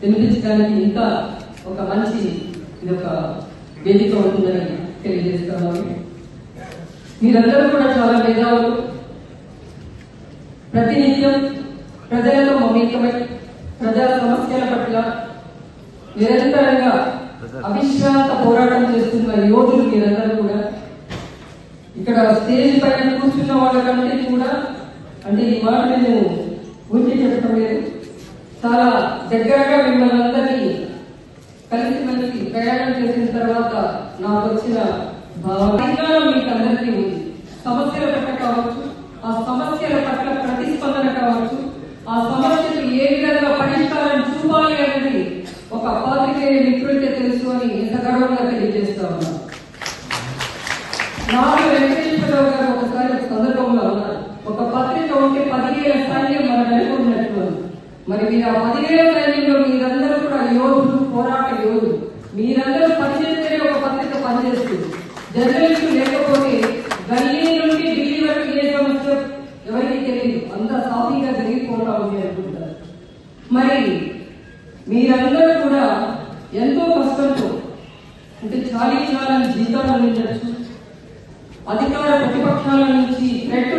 వినిపించడానికి ఇంకా ఒక మంచి ఇది ఒక వేదిక ఉంటుందని తెలియజేస్తున్నాను మీరందరూ కూడా చాలా మేధావులు. ప్రతినిత్యం ప్రజలతో మమేకమై ప్రజా సమస్యల పట్ల నిరంతరంగా అవిశ్రాంత పోరాటం చేస్తున్న యోధులు మీరందరూ కూడా ఇక్కడ స్టేజ్ పైన కూర్చున్న వాళ్ళకంటే కూడా అంటే ఈ మాట నేను ఊరికి చెప్పడం లేదు. చాలా దగ్గరగా మిమ్మల్ని అందరినీ కలిసి మెలిసి ప్రయాణం చేసిన తర్వాత నాకు వచ్చిన భావన. మీకు అందరికీ ఉంది. సమస్యల పట్ల కావచ్చు ఆ సమస్యల పట్ల ప్రతిస్పందన కావచ్చు ఆ సమస్యకు ఏ విధంగా పరిష్కారం చూపాలి అనేది ఒక పాత్రికేయ మిత్రుడికే తెలుసు అని ఎంత గర్వంగా తెలియజేస్తా ఉన్నా నాడు వెంకటేశ్వరరావు గారు ఒకసారి ఒక సందర్భంలో ఒక పత్రిక ఉంటే పదిహేను సైన్యం మన వెనుక ఉన్నట్లు అని. మరి మీరు ఆ పదివేల సైన్యంలో మీరందరూ కూడా యోధులు పోరాట యోధులు. మీరందరూ పనిచేస్తేనే ఒక పత్రిక పనిచేస్తుంది జర్నలిస్టు లేకపోతే గల్లీ నుండి ఢిల్లీ వరకు ఏ సమస్య ఎవరికి తెలియదు. అంత సాఫీగా జరిగిపోతా ఉంది అనుకుంటారు. మరి మీరందరూ కూడా ఎంతో కష్టంతో అంటే చాలీ చాలని జీతాలు అందించవచ్చు అధికార ప్రతిపక్షాల నుంచి రెట్టు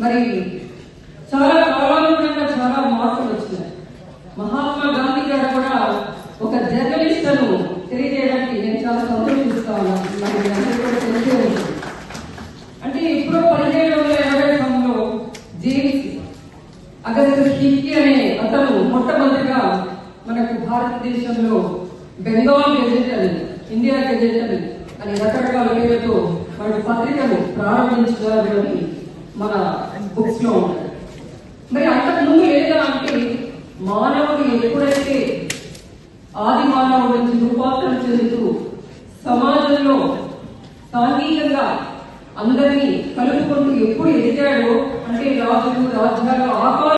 మరి చాలా కాలానుగుణంగా చాలా మార్పులు వచ్చినాయి. మహాత్మా గాంధీ గారు కూడా ఒక జర్నలిస్ట్ను తెలియజేయడానికి నేను చాలా సంతోషిస్తా ఉన్నాను. కూడా అంటే ఇప్పుడు పదిహేడు వందల ఎనభై సంవత్సరంలో జేమ్స్ అగస్టు అనే అతను మొట్టమొదటిగా మనకు భారతదేశంలో బెంగాల్ గెజెట్ అని ఇండియా గెజెట్ అని అని రకరకాల పేరుతో వాటి పత్రికను ప్రారంభించారు మన బుక్స్లో ఉంటాయి మరి అంతకు ముందు ఏదైనా అంటే మానవుడు ఎప్పుడైతే ఆది మానవుడు నుంచి రూపాంతరం చెందుతూ సమాజంలో సాంఘికంగా అందరినీ కలుపుకుంటూ ఎప్పుడు ఎదిగాడో అంటే రాజులు రాజ్యాలు ఆకార